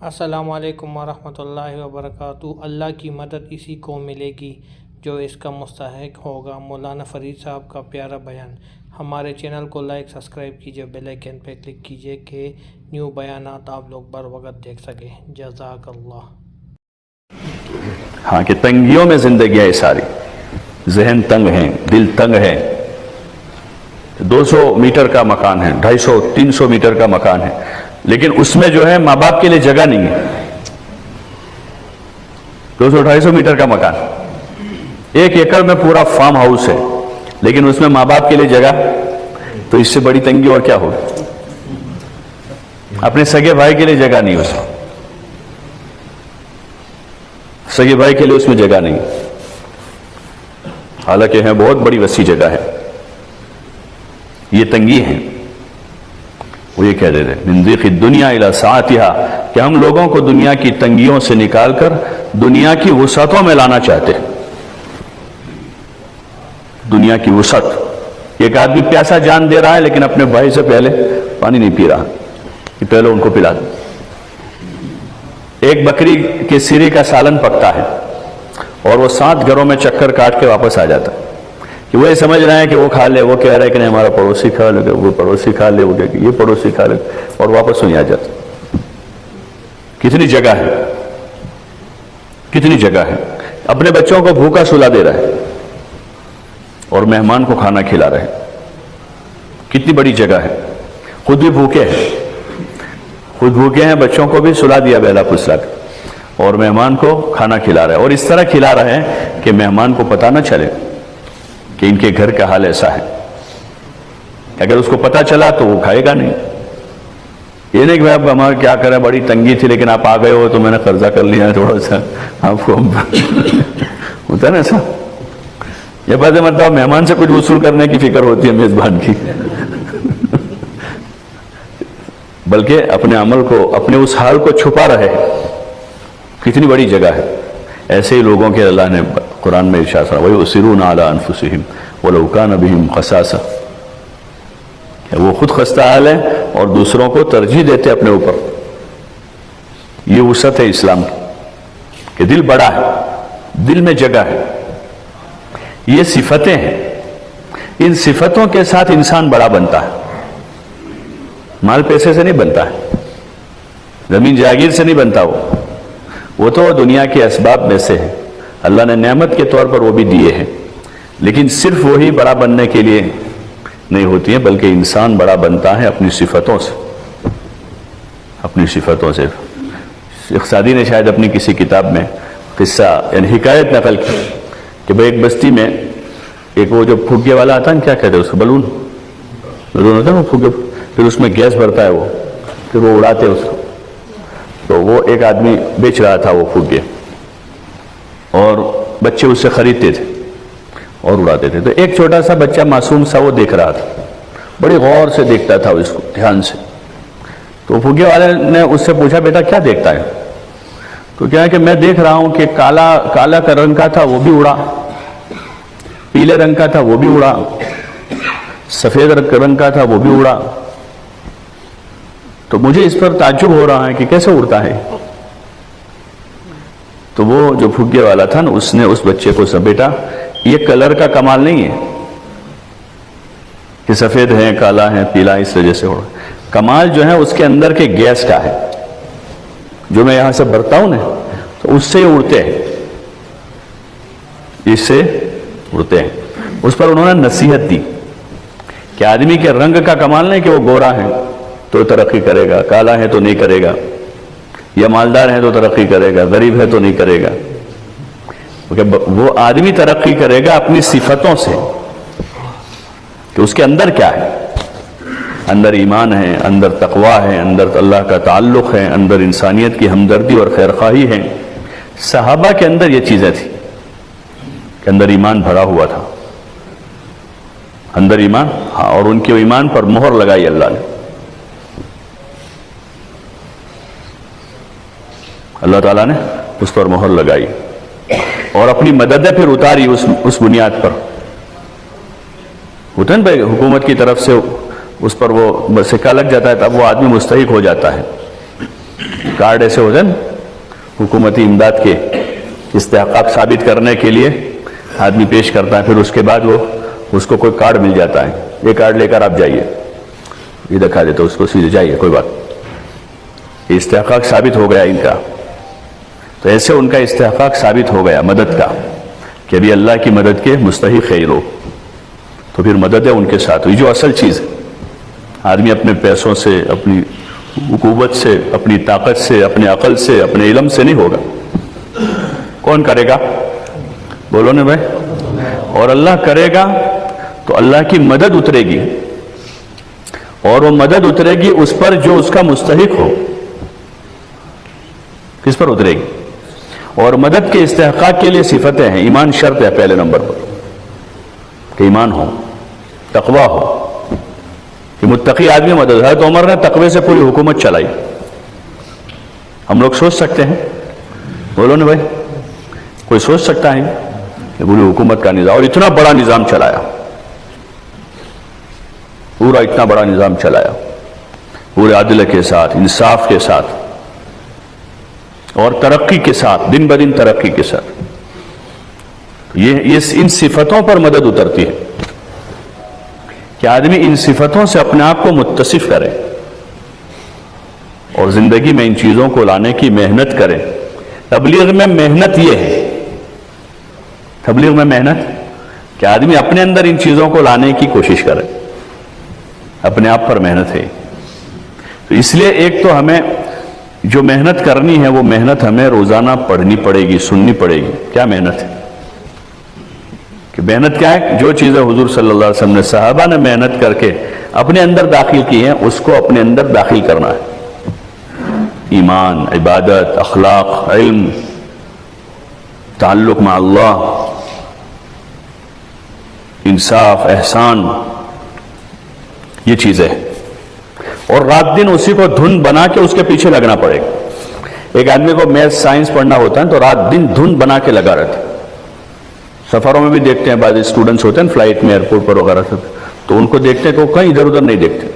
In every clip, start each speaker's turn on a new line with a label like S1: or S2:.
S1: السلام علیکم ورحمۃ اللہ وبرکاتہ۔ اللہ کی مدد اسی کو ملے گی جو اس کا مستحق ہوگا۔ مولانا فرید صاحب کا پیارا بیان۔ ہمارے چینل کو لائک، سبسکرائب کیجیے، بیل آئیکن پہ کلک کیجیے کہ نیو بیانات آپ لوگ بر وقت دیکھ سکیں۔ جزاک اللہ۔
S2: ہاں کہ تنگیوں میں زندگی ہے ساری۔ ذہن تنگ ہیں، دل تنگ ہے دو سو میٹر کا مکان ہے، ڈھائی سو، تین سو میٹر کا مکان ہے۔ لیکن اس میں جو ہے ماں باپ کے لیے جگہ نہیں ہے۔ دو سو ڈھائی سو میٹر کا مکان۔ ایک ایکڑ میں پورا فارم ہاؤس ہے، لیکن اس میں ماں باپ کے لیے جگہ۔ تو اس سے بڑی تنگی اور کیا ہوگی؟ اپنے سگے بھائی کے لیے جگہ نہیں اس میں سگے بھائی کے لیے اس میں جگہ نہیں۔ حالانکہ ہے، بہت بڑی وسیع جگہ ہے۔ یہ تنگی ہے۔ وہ یہ کہہ رہے تھے دنیا الى کہ ہم لوگوں کو دنیا کی تنگیوں سے نکال کر دنیا کی وسعتوں میں لانا چاہتے ہیں۔ دنیا کی وسعت۔ ایک آدمی پیاسا جان دے رہا ہے لیکن اپنے بھائی سے پہلے پانی نہیں پی رہا۔ کہ پہلے ان کو پلا دو ایک بکری کے سرے کا سالن پکتا ہے اور وہ سات گھروں میں چکر کاٹ کے واپس آ جاتا ہے۔ کہ وہ یہ سمجھ رہے ہیں کہ وہ کھا لے، وہ کہہ رہا ہے کہ نہیں، ہمارا پڑوسی کھا لے، وہ پڑوسی کھا لے، وہ کہ یہ پڑوسی کھا لے، اور واپس وہیں آ جاتا کتنی جگہ ہے، کتنی جگہ ہے۔ اپنے بچوں کو بھوکا سلا دے رہا ہے، اور مہمان کو کھانا کھلا رہے کتنی بڑی جگہ ہے۔ خود بھی بھوکے ہیں۔ خود بھوکے ہیں، بچوں کو بھی سلا دیا، بیلا پسلا کے اور مہمان کو کھانا کھلا رہے اور اس طرح کھلا رہے ہیں کہ مہمان کو پتا نہ چلے۔ کہ ان کے گھر کا حال ایسا ہے۔ اگر اس کو پتا چلا تو وہ کھائے گا نہیں۔ یہ نہیں کہ اب ہمارا کیا کریں، بڑی تنگی تھی، لیکن آپ آ گئے ہو تو میں نے قرضہ کر لیا تھوڑا سا۔ آپ کو ہوتا ہے نا ایسا؟ یہ بات مطلب مہمان سے کچھ وصول کرنے کی فکر ہوتی ہے میزبان کی۔ بلکہ اپنے عمل کو، اپنے اس حال کو چھپا رہے۔ کتنی بڑی جگہ ہے۔ ایسے ہی لوگوں کے اللہ نے قرآن میں ارشاد فرمایا وہی اسرون اعلیٰ انفسہم ولوکان ابہم خساسا وہ خود خستہ حال ہے اور دوسروں کو ترجیح دیتے اپنے اوپر۔ یہ وسعت ہے اسلام کی، کہ دل بڑا ہے، دل میں جگہ ہے۔ یہ صفتیں ہیں۔ ان صفتوں کے ساتھ انسان بڑا بنتا ہے۔ مال پیسے سے نہیں بنتا ہے، زمین جاگیر سے نہیں بنتا وہ۔ وہ تو دنیا کے اسباب میں سے ہے۔ اللہ نے نعمت کے طور پر وہ بھی دیے ہیں۔ لیکن صرف وہی بڑا بننے کے لیے نہیں ہوتی ہے بلکہ انسان بڑا بنتا ہے اپنی صفتوں سے۔ اپنی صفتوں سے۔ شیخ سعدی نے شاید اپنی کسی کتاب میں قصہ یعنی حکایت نقل کی کہ بھائی ایک بستی میں ایک وہ جو پھگے والا آتا ہے، کیا کہتے ہیں اس کو؟ بلون۔ بلون ہوتا ہے وہ پھگے پھر اس میں گیس بھرتا ہے وہ۔ پھر وہ اڑاتے اس کو۔ تو وہ ایک آدمی بیچ رہا تھا وہ پھگے اور بچے اس سے خریدتے تھے اور اڑاتے تھے۔ تو ایک چھوٹا سا بچہ معصوم سا وہ دیکھ رہا تھا۔ بڑی غور سے دیکھتا تھا اس کو، دھیان سے۔ تو پھگے والے نے اس سے پوچھا، بیٹا، کیا دیکھتا ہے؟ تو کیا ہے کہ میں دیکھ رہا ہوں کہ کالا کالا کا رنگ کا تھا، وہ بھی اڑا۔ پیلے رنگ کا تھا، وہ بھی اڑا۔ سفید رنگ کا تھا، وہ بھی اڑا۔ تو مجھے اس پر تعجب ہو رہا ہے کہ کیسے اڑتا ہے۔ تو وہ جو پھگے والا تھا نا، اس نے اس بچے کو سب بیٹا، یہ کلر کا کمال نہیں ہے کہ سفید ہے کالا ہے پیلا اس وجہ سے اڑا کمال جو ہے، اس کے اندر کے گیس کا ہے۔ جو میں یہاں سے بھرتا ہوں نا، تو اس سے ہی اڑتے ہیں۔ اس سے اڑتے ہیں۔ اس پر انہوں نے نصیحت دی کہ آدمی کے رنگ کا کمال نہیں کہ وہ گورا ہے تو ترقی کرے گا، کالا ہے تو نہیں کرے گا۔ یا مالدار ہے تو ترقی کرے گا، غریب ہے تو نہیں کرے گا۔ وہ آدمی ترقی کرے گا اپنی صفتوں سے۔ کہ اس کے اندر کیا ہے؟ اندر ایمان ہے، اندر تقوا ہے، اندر اللہ کا تعلق ہے، اندر انسانیت کی ہمدردی اور خیرخواہی ہے۔ صحابہ کے اندر یہ چیزیں تھیں۔ کہ اندر ایمان بھرا ہوا تھا۔ اندر ایمان ہاں اور ان کے ایمان پر مہر لگائی اللہ نے۔ اللہ تعالیٰ نے اس پر مہر لگائی اور اپنی مددیں پھر اتاری اس اس بنیاد پر۔ ہوتا نا بھائی، حکومت کی طرف سے اس پر وہ سکہ لگ جاتا ہے، تب وہ آدمی مستحق ہو جاتا ہے۔ کارڈ ایسے ہوتے ہیں نا، حکومتی امداد کے استحقاق ثابت کرنے کے لیے آدمی پیش کرتا ہے، پھر اس کے بعد وہ اس کو کوئی کارڈ مل جاتا ہے۔ یہ کارڈ لے کر آپ جائیے۔ یہ دکھا دیتے اس کو سیدھے جائیے، کوئی بات۔ یہ استحقاق ثابت ہو گیا ان کا۔ تو ایسے ان کا استحقاق ثابت ہو گیا مدد کا کہ ابھی اللہ کی مدد کے مستحق ہے یہ لوگ۔ تو پھر مدد ہے ان کے ساتھ۔ یہ جو اصل چیز ہے، آدمی اپنے پیسوں سے، اپنی حکومت سے، اپنی طاقت سے، اپنے عقل سے، اپنے علم سے نہیں ہوگا۔ کون کرے گا؟ بولو نا بھائی۔ اور اللہ کرے گا تو اللہ کی مدد اترے گی۔ اور وہ مدد اترے گی اس پر جو اس کا مستحق ہو۔ کس پر اترے گی؟ اور مدد کے استحقاق کے لیے صفتیں ہیں۔ ایمان شرط ہے پہلے نمبر پر۔ کہ ایمان ہو، تقوی ہو۔ کہ متقی آدمی مدد حضرت عمر نے تقوی سے پوری حکومت چلائی۔ ہم لوگ سوچ سکتے ہیں۔ بولو نا بھائی، کوئی سوچ سکتا ہے کہ پوری حکومت کا نظام، اور اتنا بڑا نظام چلایا۔ پورا اتنا بڑا نظام چلایا۔ پورے عدل کے ساتھ، انصاف کے ساتھ۔ اور ترقی کے ساتھ، دن بدن ترقی کے ساتھ۔ یہ ان صفتوں پر مدد اترتی ہے۔ کہ آدمی ان صفتوں سے اپنے آپ کو متصف کرے اور زندگی میں ان چیزوں کو لانے کی محنت کرے۔ تبلیغ میں محنت یہ ہے۔ تبلیغ میں محنت؟ کہ آدمی اپنے اندر ان چیزوں کو لانے کی کوشش کرے۔ اپنے آپ پر محنت ہے۔ تو اس لیے ایک تو ہمیں جو محنت کرنی ہے وہ محنت ہمیں روزانہ پڑھنی پڑے گی، سننی پڑے گی۔ کیا محنت ہے؟ کہ محنت کیا ہے؟ جو چیزیں حضور صلی اللہ علیہ وسلم نے صحابہ نے محنت کر کے اپنے اندر داخل کی ہیں، اس کو اپنے اندر داخل کرنا ہے۔ ایمان، عبادت، اخلاق، علم، تعلق مع اللہ، انصاف، احسان، یہ چیزیں اور رات دن اسی کو دھن بنا کے اس کے پیچھے لگنا پڑے گا۔ ایک آدمی کو میتھ سائنس پڑھنا ہوتا ہے تو رات دن دھن بنا کے لگا رہتے سفروں میں بھی دیکھتے ہیں بعض اسٹوڈنٹس ہوتے ہیں فلائٹ میں ایئرپورٹ پر وغیرہ سے تو ان کو دیکھتے ہیں کہ وہ کہیں ادھر ادھر نہیں دیکھتے۔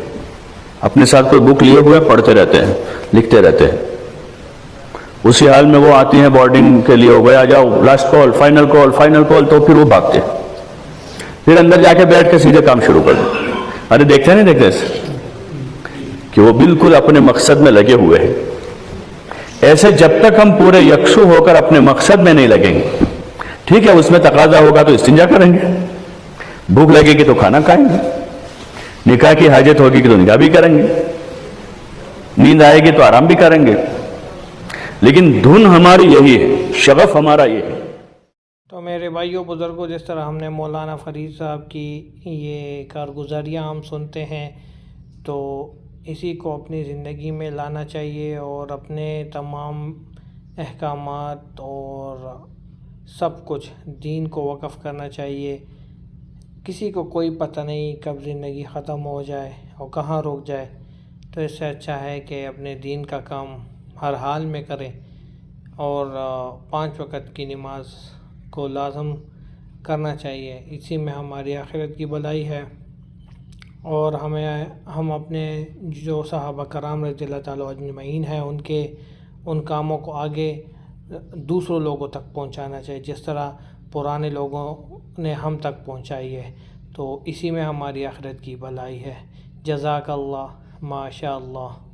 S2: اپنے ساتھ کوئی بک لیے ہوئے پڑھتے رہتے ہیں، لکھتے رہتے ہیں۔ اسی حال میں وہ آتی ہیں بورڈنگ کے لیے ہو گیا جاؤ last call final call final call تو پھر وہ بھاگتے پھر اندر جا کے بیٹھ کے سیدھے کام شروع کر دیں۔ ارے دیکھتے نہیں دیکھتے؟ کہ وہ بالکل اپنے مقصد میں لگے ہوئے ہیں۔ ایسے جب تک ہم پورے یکسو ہو کر اپنے مقصد میں نہیں لگیں گے، ٹھیک ہے، اس میں تقاضا ہوگا تو استنجا کریں گے۔ بھوک لگے گی تو کھانا کھائیں گے۔ نکاح کی حاجت ہوگی تو نکاح بھی کریں گے۔ نیند آئے گی تو آرام بھی کریں گے۔ لیکن دھن ہماری یہی ہے، شغف ہمارا یہ ہے۔
S1: تو میرے بھائیوں، بزرگوں، جس طرح ہم نے مولانا فرید صاحب کی یہ کارگزاریاں ہم سنتے ہیں، تو اسی کو اپنی زندگی میں لانا چاہیے اور اپنے تمام احکامات اور سب کچھ دین کو وقف کرنا چاہیے۔ کسی کو کوئی پتہ نہیں کب زندگی ختم ہو جائے اور کہاں رک جائے۔ تو اس سے اچھا ہے کہ اپنے دین کا کام ہر حال میں کریں اور پانچ وقت کی نماز کو لازم کرنا چاہیے۔ اسی میں ہماری آخرت کی بلائی ہے۔ اور ہمیں ہم اپنے جو صحابہ کرام رضی اللہ تعالیٰ اجمعین ہیں، ان کے، ان کاموں کو آگے دوسروں لوگوں تک پہنچانا چاہیے، جس طرح پرانے لوگوں نے ہم تک پہنچائی ہے۔ تو اسی میں ہماری آخرت کی بھلائی ہے۔ جزاک اللہ ماشاء اللہ